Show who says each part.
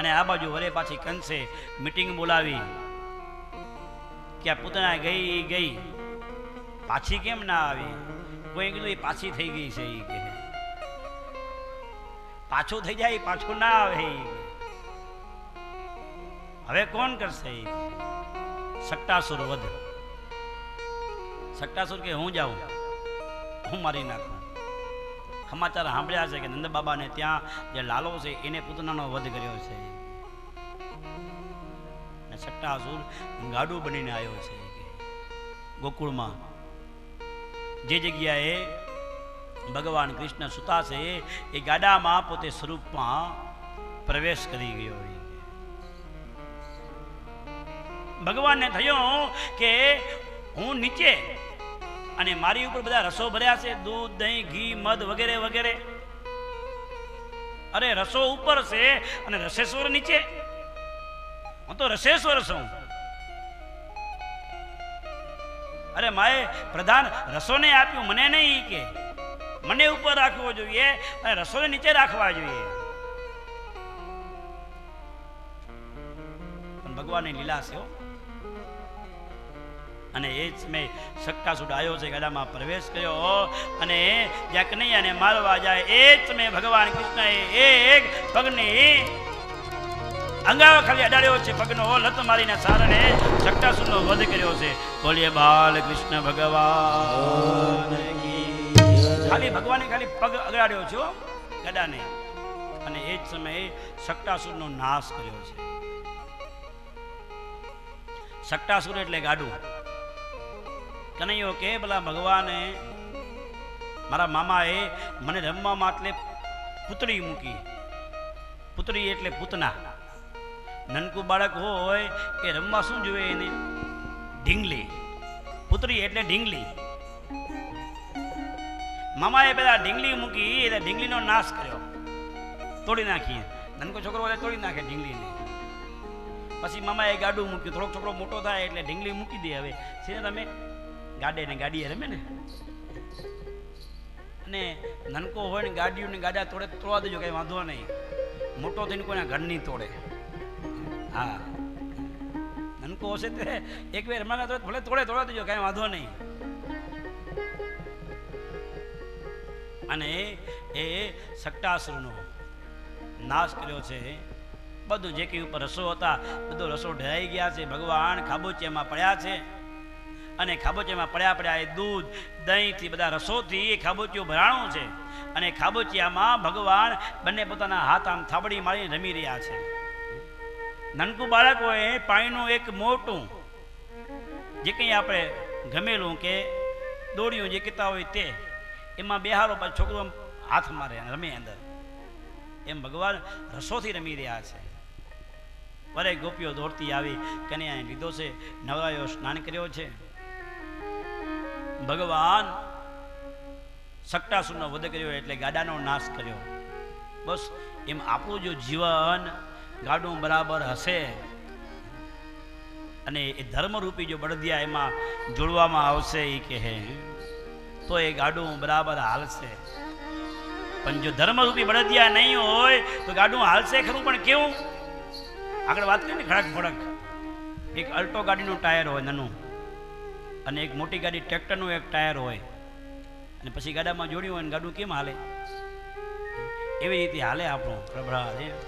Speaker 1: અને આ બાજુ વરે પાછી કંસે મીટિંગ બોલાવી. કે આ પૂતના ગઈ ગઈ. પાછી કેમ ના આવી? કોઈ કીધું, એ પાછી થઈ ગઈ છે એ પાછું થઈ જાય, પાછું ના આવે હવે કોણ કરશે? સટ્ટાસુર વધ. સટ્ટાસુર કે હું જાઉં? હું મારી નાખું. સમાચાર સાંભળ્યા છે કે નંદ બાબાને ત્યાં જે લાલો છે, એને પૂતનાનો વધ કર્યો છે. અને સટ્ટાસુર ગાડું બનીને આવ્યો છે ગોકુળમાં. જે જગ્યાએ ભગવાન કૃષ્ણ સુતા છે, એ ગાડામાં પોતે સ્વરૂપમાં પ્રવેશ કરી ગયો ભગવાનને થયો કે હું નીચે અને મારી ઉપર બધા રસો ભર્યા છે, દૂધ, દહીં, ઘી, મધ વગેરે વગેરે. અરે, રસો ઉપર છે અને રસેશ્વર નીચે. હું તો રસેશ્વર છું. અરે, માએ પ્રધાન રસોને આપ્યું, મને નહીં કે. મને ઉપર રાખવો જોઈએ, અને રસોને નીચે રાખવા જોઈએ. ભગવાનની લીલા છે હો. અને એ જ સમયે શક્કાસુડ આવ્યો છે ગળામાં પ્રવેશ કર્યો. અને કનૈયાને મારવા જાય, એ જ સમયે ભગવાન કૃષ્ણએ એક પગની અંગાવા ખાલી અડાડ્યો છે, પગનો લત મારીને સારને સટ્ટાસુરનો વધ કર્યો છે. બોલીએ, બાલ કૃષ્ણ ભગવાન ખાલી ભગવાને ખાલી પગ અગાડ્યો છે ગદાને અને એ જ સમયે સટ્ટાસુરનો નાશ કર્યો છે. સટ્ટાસુર એટલે ગાડું. કનૈયો કે પેલા ભગવાને, મારા મામાએ મને રમવા માટે પુતળી મૂકી. પુતળી એટલે પૂતના. નનકું બાળક હોય એ રમવા શું જોઈએ એને? ઢીંગલી. પુતળી એટલે ઢીંગલી. મામાએ પેલા ઢીંગલી મૂકી, એટલે ઢીંગલીનો નાશ કર્યો. તોડી નાખી નનકો છોકરો હોય તોડી નાખે ઢીંગલીને. પછી મામાએ ગાડું મૂક્યું. થોડોક છોકરો મોટો થાય એટલે ઢીંગલી મૂકી દે હવે. છે તમે? ગાડે ને ગાડીએ રમે ને? અને નનકો હોય ને ગાડીઓ ને ગાડા તોડે તોડવા દેજો, કઈ વાંધો નહીં. મોટો થઈને કોઈના ઘર નહીં તોડે. હા. નનકો હશે તે એક વાર રમાના તો ભલે તોડે, તોડવા દેજો, કઈ વાંધો નહીં. અને એ સટ્ટાસુરનો નાશ કર્યો છે. બધું જે કંઈ ઉપર રસો હતા, બધો રસો ઢરાઈ ગયા છે. ભગવાન ખાબોચિયામાં પડ્યા છે. અને ખાબોચિયામાં પડ્યા પડ્યા એ દૂધ, દહીંથી બધા રસોથી એ ખાબોચિયું ભરાણું છે. અને ખાબોચિયામાં ભગવાન બંને પોતાના હાથ આમ થાબડી મારીને રમી રહ્યા છે. નનકું બાળકોએ પાણીનું એક મોટું, જે કંઈ આપણે ગમેલું કે દોડ્યું જે કહેતા હોય તે, એમાં બેહારો પછી છોકરો હાથ મારે અને રમે અંદર. એમ ભગવાન રસોથી રમી રહ્યા છે. વરે ગોપીઓ દોડતી આવી, કન્યાએ લીધો છે, નવરાયો સ્નાન કર્યો છે. ભગવાન સકટાસુરનો વધ કર્યો એટલે ગાડાનો નાશ કર્યો. બસ એમ આપણું જો જીવન ગાડું બરાબર હશે અને એ ધર્મરૂપી જો બળદિયા એમાં જોડવામાં આવશે એ કહે તો એ ગાડું બરાબર હાલશે. પણ જો ધર્મરૂપી બળદિયા નહીં હોય, તો ગાડું હાલશે ખરું, પણ કેવું? આગળ વાત કરીને ખડક ફડક એક અલ્ટો ગાડીનું ટાયર હોય, નાનું. અને એક મોટી ગાડી ટ્રેક્ટરનું એક ટાયર હોય. અને પછી ગાડામાં જોડ્યું હોય ને ગાડું કેમ હાલે? એવી રીતે હાલે આપણું પ્રભરા